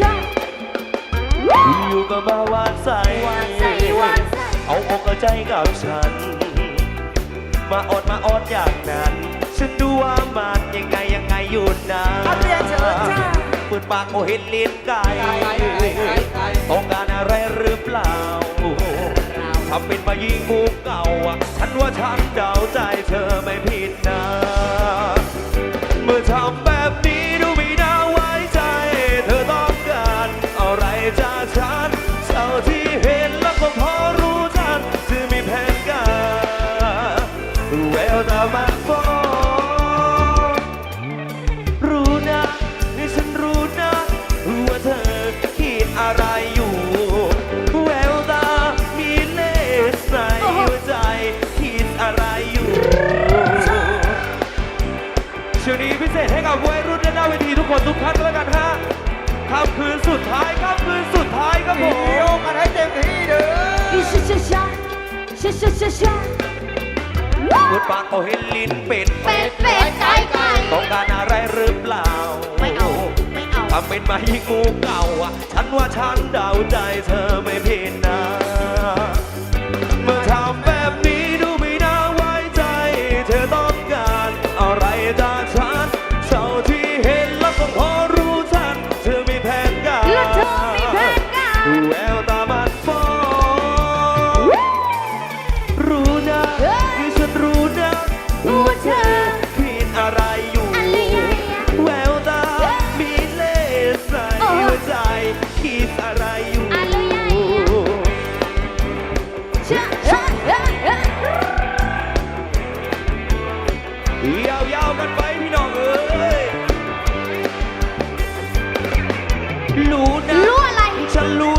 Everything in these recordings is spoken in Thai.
ชช่อยู่กับมาวานใสาใสเอาอกเอาใจกับฉัน มาอดมาอดอย่างนั้น ฉันดูว่ามันยังไงยังไงอยู่นะเปิญปปากโอเห็นลิ้นไก่ต้องการอะไรหรือเปล่าทำเป็นมายิงกูเก่า ฉันว่าฉันเดาใจเธอไม่ผิดนะ ทุกท่านด้วกันฮะคำคืนสุดท้ายคำคืนสุดท้ายครับผมโยกกันให้เต็มที่เด้ออีชชะชะชะชะชะชะพูดปากเอาเห็นลิ้นเป็ดเป็ดเป็ดไก่ไก่ต้องการอะไรหรือเปล่า ไม่เอาไม่เอาทำเป็นมาอีกูเก่าอะฉันว่าฉันเดาใจเธอไม่ผิดนะเมื่อทำแบบนี้ la luz.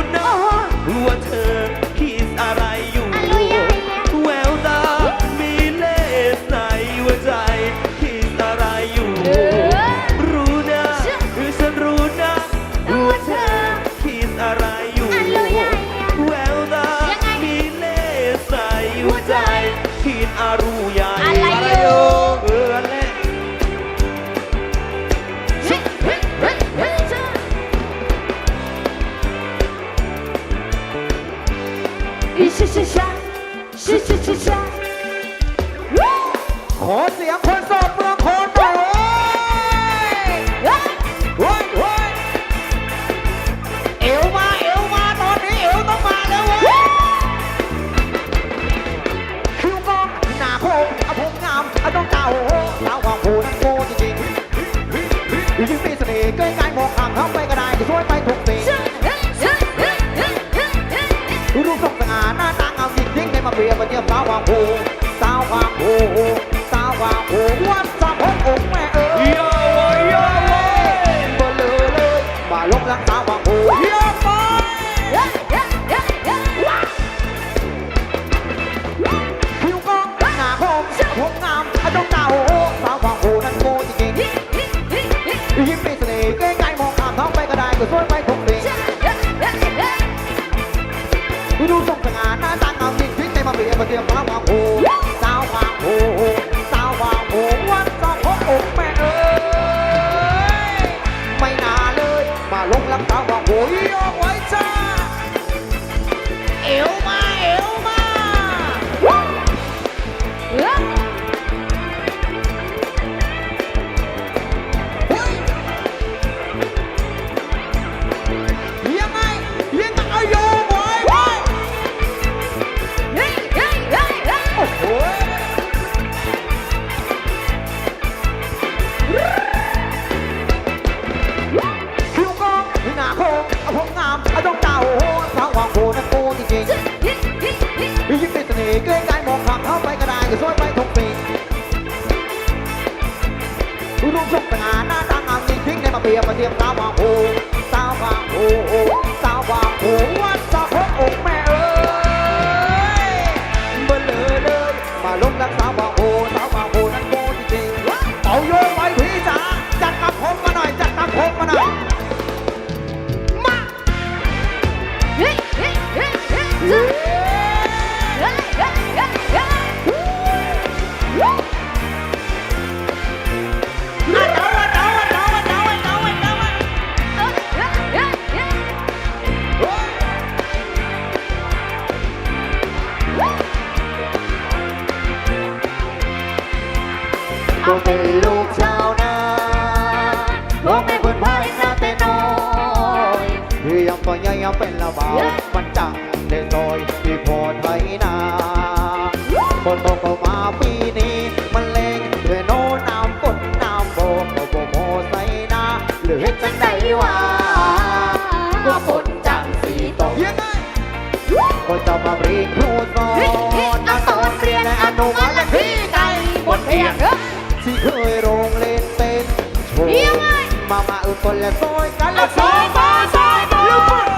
ก็สวยไปทุกปีดูทรงสง่าหน้าตางามจริงที่ใจมาเบียมาเตรียมพาะวางโหสาววางโห เตียมาเตียมตาวบางโพสาวบางโพสาวบางโพวัดสะพกอกแม่ มามาอุปนและซอยกันและซอยมาซอยมา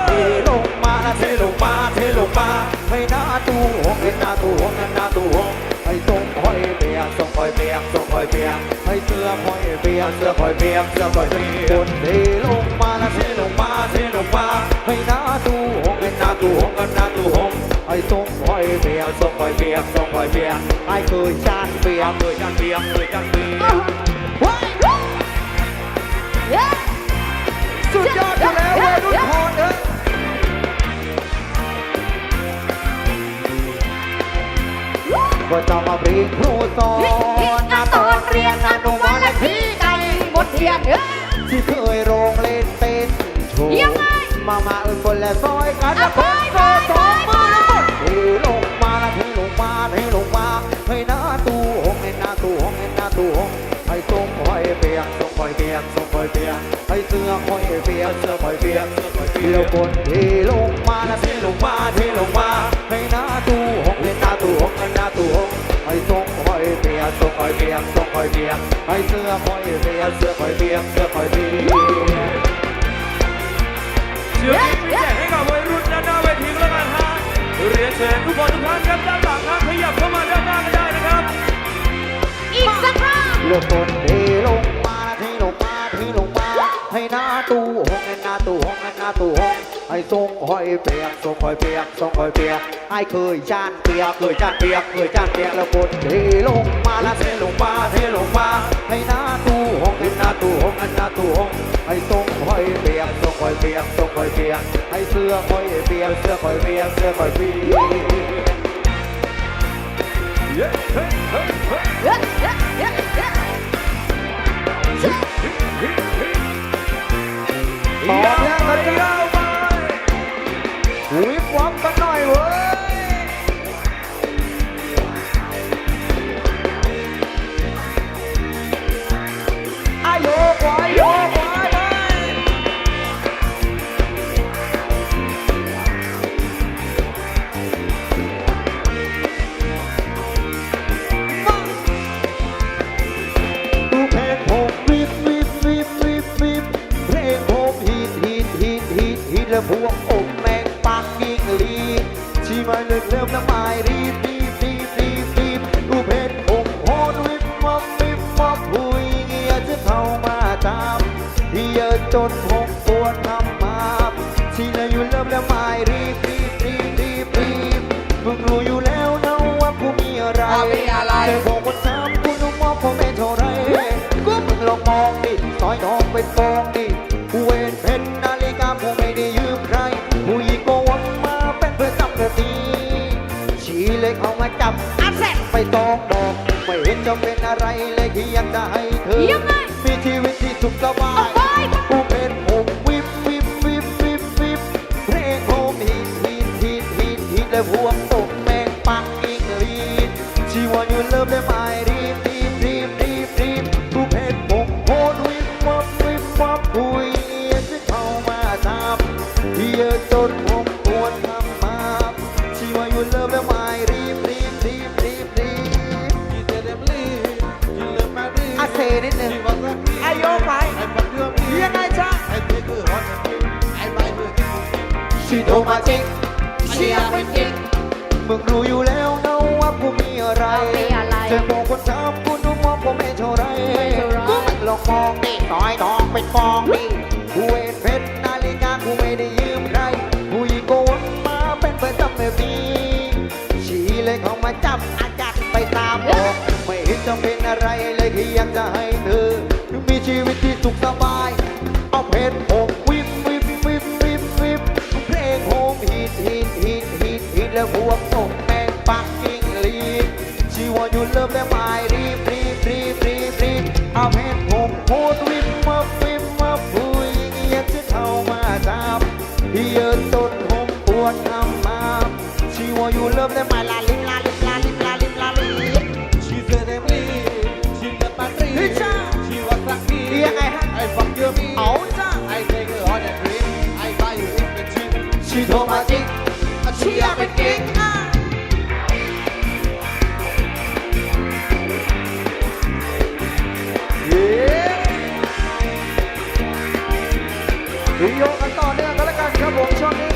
เทลงมาละเทลงมาเทลงมาให้หน้าตู้หงให้หน้าตู้หงให้หน้าตู้หงให้ส่งหอยเปียกส่งหอยเปียกส่งหอยเปียกให้เสื้อหอยเปียกเสื้อหอยเปียกเสื้อหอยเปียกคนเทลงมาละเทลงมาเทลงมาให้หน้าตู้หงให้หน้าตู้หงให้หน้าตู้หงให้ส่งหอยเปียกส่งหอยเปียกส่งหอยเปียกให้เคยชาติเปียกเคยชาติเปียกเคยชาติเปียก ดยอดอยู่แล้ววัยรุ่นพรเอ้ยก็จะมาเรียนครูสอนนักสอนเรียนอนุบาลและพี่ไก่บทเรียนเอ้ยที่เคยโรงเล่นเป็นโชว์ยังไง มามาเอิญคนและซอยกันอะคนไป ยเปียกเสื้อคอยเปียเสื้อคอยเปียกเดี๋ยวคนเทลงมาละเทลงมาเทลงมาให้หน้าตู้หงให้หน้าตู้หงให้หน้าตู้หงให้ส่งคอยเปียกส่งคอยเปียกส่งคอยเปียกให้เสื้อคอยเปียกเสื้อคอยเปียกเสื้อคอยเปียกเชื่อมีแจกให้กับวัยรุ่นด้านหน้าเวทีแล้วกันฮะเรียนเชิญทุกคนทุกท่านครับด้านหลังครับขยับเข้ามาด้านหน้าก็ได้นะครับ อีกสักครั้ง ตู้หงหน้าตู้หงหน้าตู้หงให้ทรงหอยเปียกทรงหอยเปียกทรงหอยเปียกให้เคยจานเปียกเคยจานเปียกเคยจานเปียกแล้วคนเทลงมาละเทลงมาเทลงมาให้หน้าตู้หงหน้าตู้หงหน้าตู้หงให้ทรงหอยเปียกทรงหอยเปียกทรงหอยเปียกให้เสื้อหอยเปียกเสื้อหอยเปียกเสื้อหอยเปียกเย้เฮ้ยเฮ้ย ต่อเนื่องกันยาวไปวิบวับกันหน่อยเว้ย อยทองเป็นฟองดิกูเวนเพชรนาฬิกากูไม่ได้ยืมใครผู้หญิงก็วนมาเป็นเพื่อนจับกระตีชีเลยเขามาจับอันเสร็จไปตองดอก ไม่เห็นจะเป็นอะไรเลยที่อยากจะให้เธอยังไงมีชีวิตที่สุขสบาเอาย อาเซนิดนึงไอายกไปยังไงจ๊ะชีโทรมาจริงเชียร์เป็นจริงมึงรู้อยู่แล้วนะว่ากูมีอะไรมีอะไรจะบอกคนทำกูดูมองกูไม่เท่าไรไม่เท่าไรกูมันลองมองดิต่อยทองเป็นฟองดิกูเวนเพชรนาฬิกากูไม่ได้ยืมใครผู้หญิงโกนมาเป็นเพื่อนจำแบบนี้ชีเลยเขามาจับ จะเป็นอะไรเลยที่อยากจะให้เธอ มีชีวิตที่สุขสบาย เอาเพชรผมวิบวิบวิบวิบวิบเพลงโฮมฮิตฮิตฮิตฮิตฮิตแล้วพวกตกแมงปักกิ้งลีชีวาอยู่เริ่มแล้วไม่ อยากเป็นกิ๊กวิโยกันต่อเนื่องกันแล้วกันครับผมช่วงนี้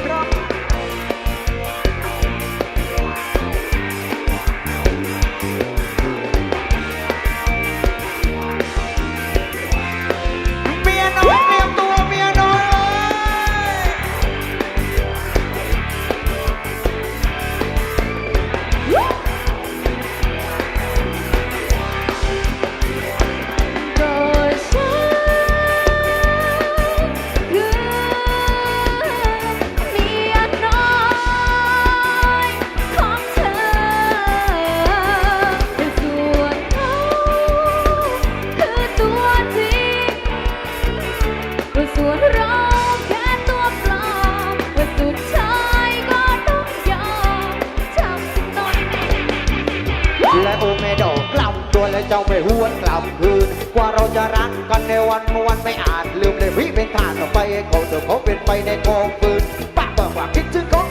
ไม่ดอกกลัำตัวและเจ้าไม่หวนกลัำคืน กว่าเราจะรักกันในวันวันไม่อาจลืมเลยวิเป็นทานต่อไปเขาเติมเขาเป็นไปในกองฟืนปากต่อปากคิดถึงของ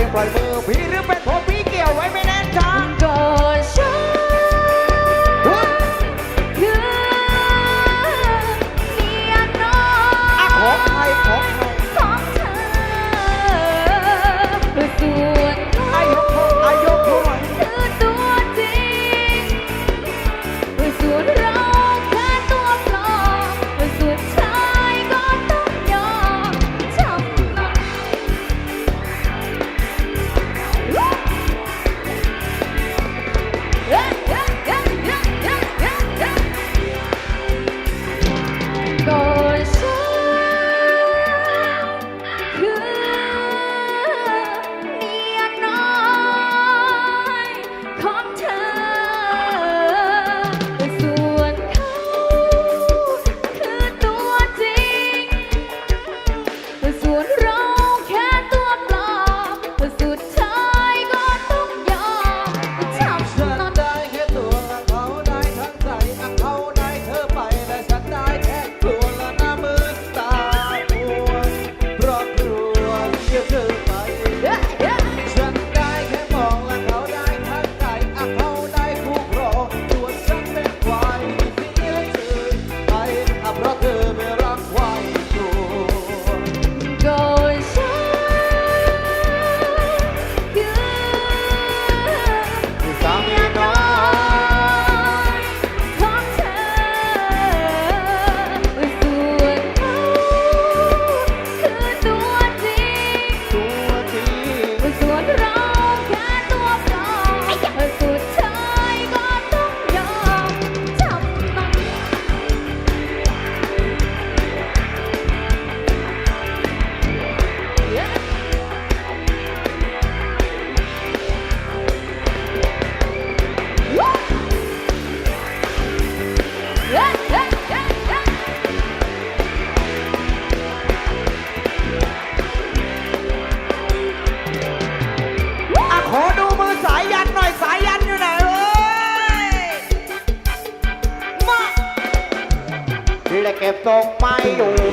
เพลงปล่อยมือผีหรือเป็น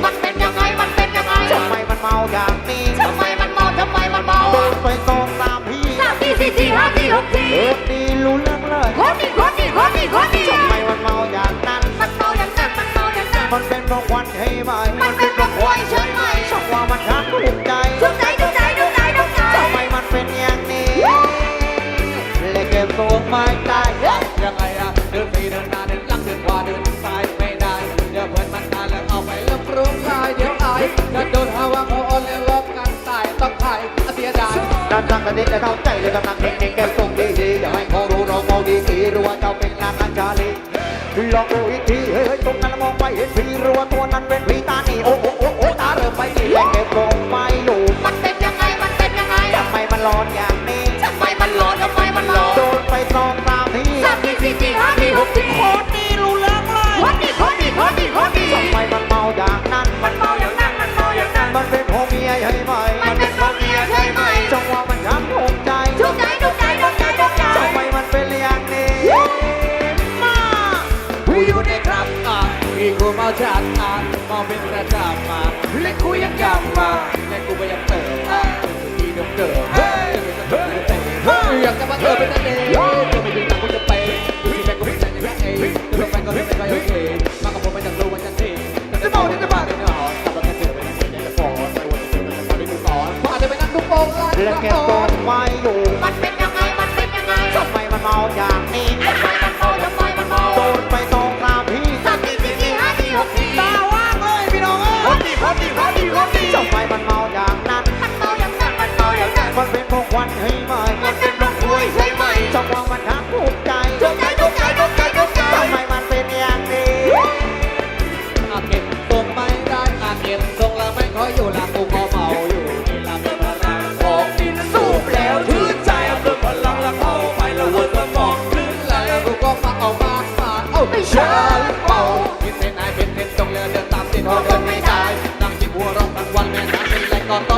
มันเป็นยังไง มันเป็นยังไงทำไมมันเมาอย่างนี้ทำไมมันเมาทำไมมันเมาเดินไปสองสามทีสามทีสี่ทีห้าทีหกทีเออดีรู้เรื่องเลยคนนี้คนนี้คนนี้คนนี้ทำไมมันเมาอย่างนั้น มันเมาอย่างนั้น มันเมาอย่างนั้น มันเป็นเพราะควันใช่ไหมมันเป็นเพราะควันใช่ไหมช่างว่ามันทักถูกใจถูกใจถูกใจถูกใจถูกใจทำไมมันเป็นอย่างนี้เล็กเก็บตัวไม สนิทและเข้าใจเลยกำลังเน่งแก้มตรงดีดีอย่าให้เขารู้เราเมาดีดีรู้ว่าเจ้าเป็นนางอัญชาลีลองดูอีกทีเฮ้ยตรงนั้นมองไปเห็นผีรู้ว่าตัวนั้นเน เติมเป็นนั่นเองจะไม่ถึงหนังกูจะไปดูที่แม่กูไม่ใช่ยังไงเองจะไปก็ไม่เป็โอเคมากับผมไม่ต้องรู้ว่าจะเท่จะบอกจะบ้าเลยเนาะกลับมาเจอไปนั่งเดี๋ยวจะฟองไปวันจะเจอกันจะไปดูต่อพอจะไปนั่งดูโป่งกันแล้วแกตรงไม่อยู่มันเป็นยังไงมันเป็นยังไงทำไมมันเมาอย่างนี้ทำไมมันเมาทำไมมันเมาโดนไปสองสามทีสามทีสี่ทีห้าทีหกทีตาว่างเลยพี่น้องเอ้ยโคตรดีโคตรดีโคตรดีโคตรดีทำไมมันเมาอย่างนั้นมันเมาอย่างนั้นมันเมาอย่างนั้นมันเป็นพวกวันให้มันเป็นเพรา ไหมจังหวะมันทักถูกใจทุกใจทุกใจทุกใจทุกใจทำไมมันเป็นอย่างนี้อาเก็บทรงไม่ได้อาเก็บทรงแล้วไม่ขออยู่ละกูก็เมาอยู่นี่ละเป็นพลังของดินสูบแล้วถือใจเอาเรื่องพลังแล้วเข้าไปแล้ววนสมองลื่นไหลแล้วกูก็มาเอามามาเอาไปชาลเป่าคิดเป็นนายเป็นเทนตรงเรือเดินตามติดหอเดินไม่ได้นั่งจิบหัวเราะทั้งวันแม่น้ำเป็นไรก็ตอบ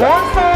ค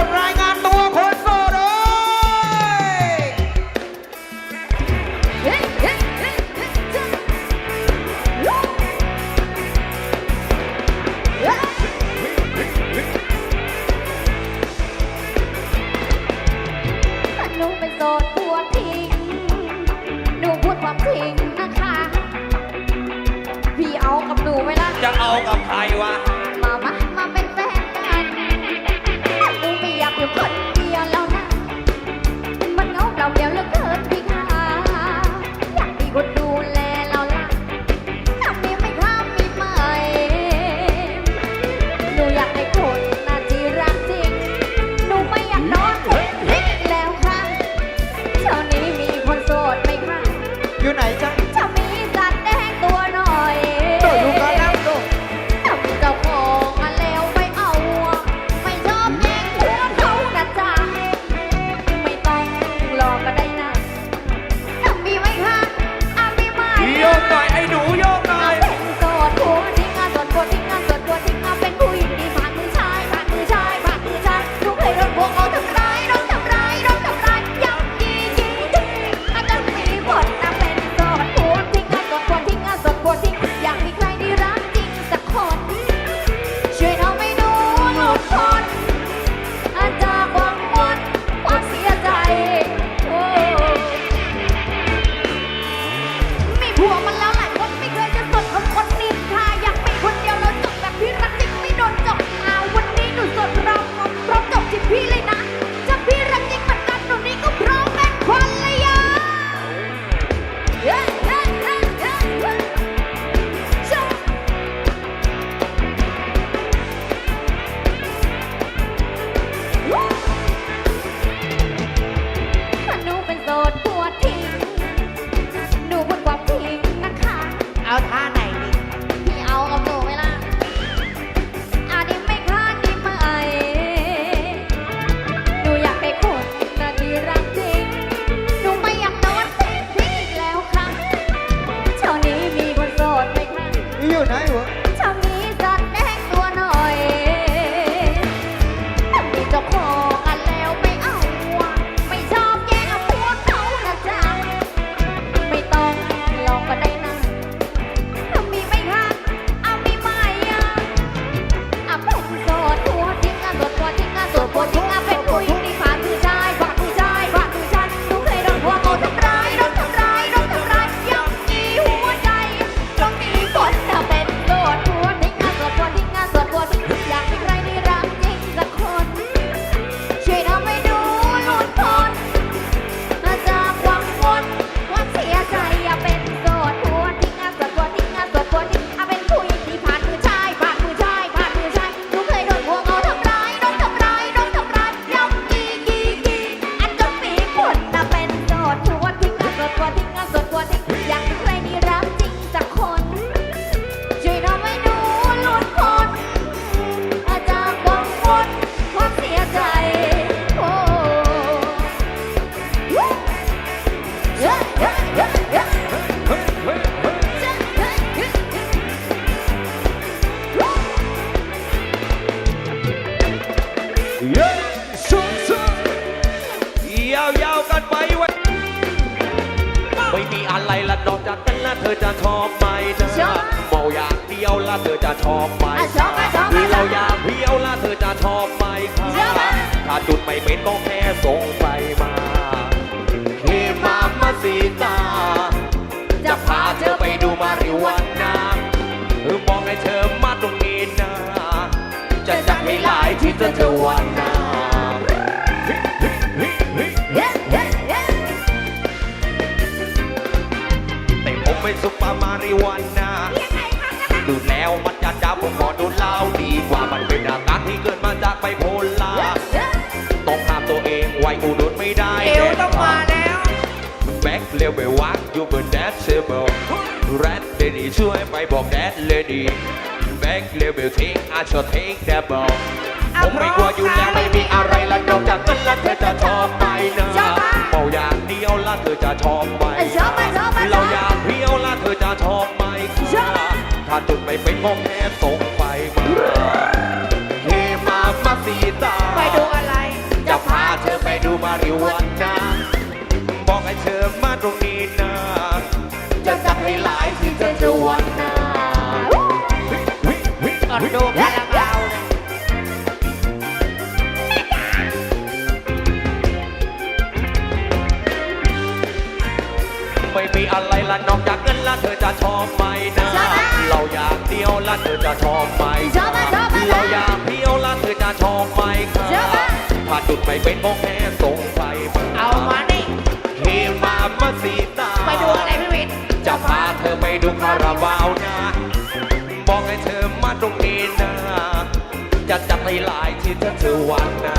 นอกจากกันแล้วเธอจะชอบไหมนะชอบเมาอย่างเดียวแล้วเธอจะชอบไหมอะชอบไหมชอบไหมเราอย่างเดียวแล้วเธอจะชอบไหมคะชอบไหมถ้าจุดไม่เป็นก็แค่ส่งไปมาเฮมามาสีตา จะพาเธอไปดูมาริวันนาบอกให้เธอมาตรงนี้นะ จะจัดให้หลายที่เธอเธอวันนา แต่ผมไม่ซุปเปอร์มาริวันนาดูแล้วมันจะจ้าผมขอดูเล่าดีกว่ามันเป็นอาการที่เกิดมาจากไบโพล่าเย้ต้องห้ามตัวเองไว้อุดมไม่ได้เอวต้องมาแล้วแบ็คเลเวลวักอยู่บนแดชเซเบิลแรดเลดี้ช่วยไปบอกแดดเลดี้แบ็คเลเวลทิ้งอาชอเทคเดบล ผมไม่กลัวอยู่แล้วไม่มีอะไรละนอกจากนั้นแล้วเธอจะชอบไหมนะเมาอย่างเดียวละเธอจะชอบไหมชอบไหมชอบไหมเราอยากเพียวละเธอจะชอบไหมชอบไหมถ้าจุดไม่เป็นก็แค่ส่งไปมาเฮมามาสีตาไปดูอะไร จะพาเธอไปดูมาริวันนาบอกให้เธอ ถ้าจุดไม่เป็นก็แค่ส่งไปมาเอามานี่เฮมามาสีตาไปดูอะไรพี่วิทย์จะพาเธอไปดูคาราบาวนะบอกให้เธอมาตรงนี้นะจะจัดให้หลายที่เธอเธอวันนะ